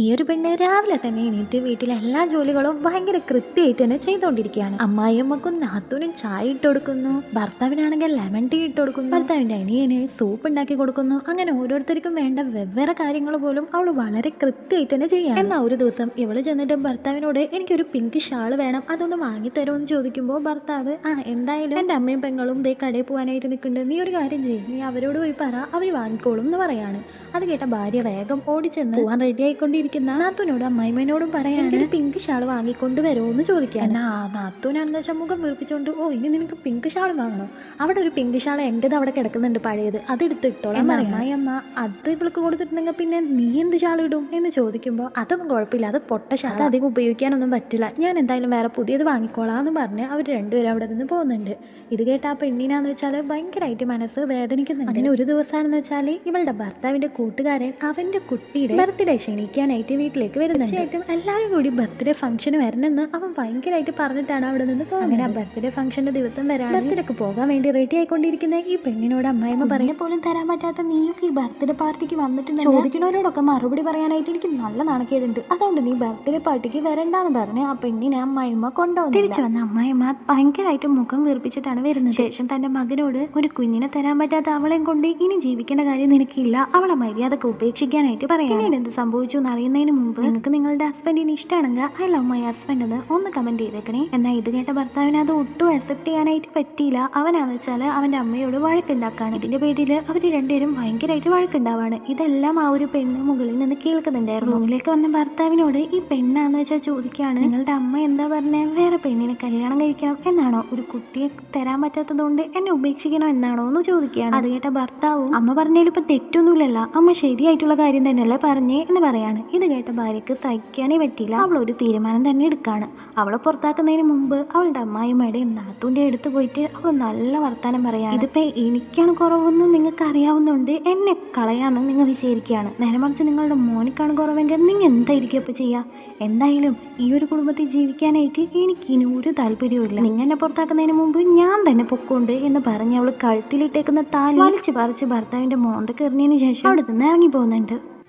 ഈ ഒരു പെണ്ണ് രാവിലെ തന്നെ എണീറ്റ് വീട്ടിലെ എല്ലാ ജോലികളും ഭയങ്കര കൃത്യമായിട്ട് തന്നെ ചെയ്തുകൊണ്ടിരിക്കുകയാണ് അമ്മായിയമ്മക്കും നാത്തൂനും ചായ ഇട്ട് കൊടുക്കുന്നു. ഭർത്താവിനാണെങ്കിൽ ലെമൺ ടീ ഇട്ട് കൊടുക്കുന്നു. ഭർത്താവിന്റെ അനിയന് സൂപ്പ് ഉണ്ടാക്കി കൊടുക്കുന്നു. അങ്ങനെ ഓരോരുത്തർക്കും വേണ്ട വെവ്വേറെ കാര്യങ്ങൾ പോലും അവൾ വളരെ കൃത്യമായിട്ട് തന്നെ ചെയ്യാം എന്നാൽ ഒരു ദിവസം ഇവൾ ചെന്നിട്ട് ഭർത്താവിനോട് എനിക്കൊരു പിങ്ക് ഷാൾ വേണം അതൊന്ന് വാങ്ങിത്തരുമോ എന്ന് ചോദിക്കുമ്പോൾ ഭർത്താവ് ആ എന്തായാലും എന്റെ അമ്മയും പെങ്ങളും ദേ കടയിൽ പോകാനായിട്ട് നിൽക്കുന്നുണ്ട്. നീ ഒരു കാര്യം ചെയ്യും. നീ അവരോട് പോയി പറ അവർ വാങ്ങിക്കോളും എന്ന് പറയാണ്. അത് കേട്ട ഭാര്യ വേഗം ഓടിച്ചെന്ന് പോവാൻ റെഡി ആയിക്കൊണ്ടിരിക്കുന്ന നാത്തൂനോടും അമ്മായിമ്മനോടും പറയാണ് പിങ്ക് ഷാൾ വാങ്ങിക്കൊണ്ട് വരുമോ എന്ന് ചോദിക്കാൻ എന്നാ നാത്തൂനാണെന്ന് വെച്ചാൽ മുഖം വീർപ്പിച്ചോണ്ട് ഓ ഇനി നിനക്ക് പിങ്ക് ഷാൾ വാങ്ങണോ? അവിടെ ഒരു പിങ്ക് ഷാൾ എന്റെത് അവിടെ കിടക്കുന്നുണ്ട് പഴയത്. അത് എടുത്ത് ഇട്ടോളാം അമ്മായിയമ്മ അത് ഇവൾക്ക് കൊടുത്തിട്ടുണ്ടെങ്കിൽ പിന്നെ നീ എന്ത് ഷാൾ ഇടും എന്ന് ചോദിക്കുമ്പോൾ അതൊന്നും കുഴപ്പമില്ല അത് പൊട്ട ഷാൾ അധികം ഉപയോഗിക്കാനൊന്നും പറ്റില്ല. ഞാൻ എന്തായാലും വേറെ പുതിയത് വാങ്ങിക്കോളാം എന്ന് പറഞ്ഞ് അവർ രണ്ടുപേരും അവിടെ നിന്ന് പോകുന്നുണ്ട്. ഇത് കേട്ട ആ പെണ്ണിനാന്ന് വെച്ചാൽ ഭയങ്കരമായിട്ട് മനസ്സ് വേദനിക്കുന്നുണ്ട്. അങ്ങനെ ഒരു ദിവസമാണെന്ന് വെച്ചാൽ ഇവളുടെ ഭർത്താവിന്റെ കൂട്ടുകാരൻ അവന്റെ കുട്ടിയുടെ ബർത്ത്ഡേ ക്ഷണിക്കാനായിട്ട് വീട്ടിലേക്ക് വരുന്നുണ്ട്. തീർച്ചയായിട്ടും. എല്ലാവരും കൂടി ബർത്ത്ഡേ ഫംഗ്ഷന് വരണമെന്ന് അവൻ ഭയങ്കരമായിട്ട് പറഞ്ഞിട്ടാണ് അവിടെ നിന്ന് അങ്ങനെ ആ ബർത്ത്ഡേ ഫംഗ്ഷന്റെ ദിവസം വരാൻ ബർത്ത്ഡേക്ക് പോകാൻ വേണ്ടി റെഡി ആയിക്കൊണ്ടിരിക്കുന്ന ഈ പെണ്ണിനോട് അമ്മായിമ്മ പറയാൻ പോലും തരാൻ പറ്റാത്ത നീയൊക്കെ ഈ ബർത്ത്ഡേ പാർട്ടിക്ക് വന്നിട്ടുണ്ട് ചോദിക്കുന്നവരോടൊക്കെ മറുപടി പറയാനായിട്ട് എനിക്ക് നല്ല നാണക്കേടുണ്ട്. അതുകൊണ്ട് നീ ബർത്ത്ഡേ പാർട്ടിക്ക് വരണ്ടെന്ന് പറഞ്ഞ് ആ പെണ്ണിനെ അമ്മായിമ്മ കൊണ്ടുവന്നു തിരിച്ചു വന്ന അമ്മായിമ്മ ഭയങ്കരമായിട്ട് മുഖം വീർപ്പിച്ചിട്ടാണ് വരുന്നത്. ശേഷം തന്റെ മകനോട് ഒരു കുഞ്ഞിനെ തരാൻ പറ്റാത്ത അവളെയും കൊണ്ട് ഇനി ജീവിക്കേണ്ട കാര്യം നിനക്കില്ല. അവളെ മര്യാദയ്ക്ക് ഉപേക്ഷിക്കാനായിട്ട് പറയാം പിന്നീട് എന്ത് സംഭവിച്ചു എന്ന് അറിയുന്നതിന് മുമ്പ് നിങ്ങൾക്ക് നിങ്ങളുടെ ഹസ്ബൻഡിന് ഇഷ്ടമാണെങ്കിൽ ഐ ലവ് മൈ ഹസ്ബൻഡ് എന്ന് ഒന്ന് കമന്റ് ചെയ്തേക്കണേ. എന്നാൽ ഇത് കേട്ട ഭർത്താവിന് അത് ഒട്ടും അക്സെപ്റ്റ് ചെയ്യാനായിട്ട് പറ്റിയില്ല. അവനാന്ന് വെച്ചാൽ അവന്റെ അമ്മയോട് വഴക്കുണ്ടാക്കാണ്. ഇതിന്റെ പേരിൽ അവർ രണ്ടുപേരും ഭയങ്കരമായിട്ട് വഴക്കുണ്ടാവാണ്. ഇതെല്ലാം ആ ഒരു പെണ്ണ് മുകളിൽ നിന്ന് കേൾക്കുന്നുണ്ടായിരുന്നു. റൂമിലേക്ക് വന്ന ഭർത്താവിനോട് ഈ പെണ്ണാന്ന് വെച്ചാൽ ചോദിക്കുകയാണ് നിങ്ങളുടെ അമ്മ എന്താ പറഞ്ഞേ? വേറെ പെണ്ണിനെ കല്യാണം കഴിക്കണം എന്നാണോ? ഒരു കുട്ടിയെ തരാൻ പറ്റാത്തത് കൊണ്ട് എന്നെ ഉപേക്ഷിക്കണം എന്നാണോ എന്ന് ചോദിക്കുകയാണ്. അത് കേട്ട ഭർത്താവും അമ്മ പറഞ്ഞതിൽ ഇപ്പൊ തെറ്റൊന്നുമില്ലല്ലോ. അമ്മ ശരിയായിട്ടുള്ള കാര്യം തന്നെയല്ലേ പറഞ്ഞേ എന്ന് പറയാണ്. ഇത് കേട്ട ഭാര്യക്ക് സഹിക്കാനേ പറ്റിയില്ല. അവൾ ഒരു തീരുമാനം തന്നെ എടുക്കാണ്. അവളെ പുറത്താക്കുന്നതിന് മുമ്പ് അവളുടെ അമ്മായിമ്മയുടെയും നാത്തൂന്റെ അടുത്ത് പോയിട്ട് അവൾ നല്ല വർത്താനം പറയാണ്. ഇതിപ്പോ എനിക്കാണ് കുറവെന്ന് നിങ്ങൾക്ക് അറിയാവുന്നതുകൊണ്ട് എന്നെ കളയാന്ന് നിങ്ങൾ വിചാരിക്കുകയാണ്. നേരെ മറിച്ച് നിങ്ങളുടെ മോനിക്കാണ് കുറവെങ്കിൽ നിങ്ങൾ എന്തായിരിക്കും അപ്പോൾ ചെയ്യാ? എന്തായാലും ഈ ഒരു കുടുംബത്തിൽ ജീവിക്കാനായിട്ട് എനിക്കിനി ഒരു താല്പര്യവും ഇല്ല നിങ്ങൾ എന്നെ പുറത്താക്കുന്നതിന് മുമ്പ് ഞാൻ തന്നെ പൊക്കോണ്ട് എന്ന് പറഞ്ഞ് അവൾ കഴുത്തിലിട്ടേക്കുന്ന താലി വലിച്ച് പറിച്ച് ഭർത്താവിന്റെ മോന്ത കയറിയതിന് ശേഷം അവിടെ നിന്ന് ഇറങ്ങി പോകുന്നുണ്ട്.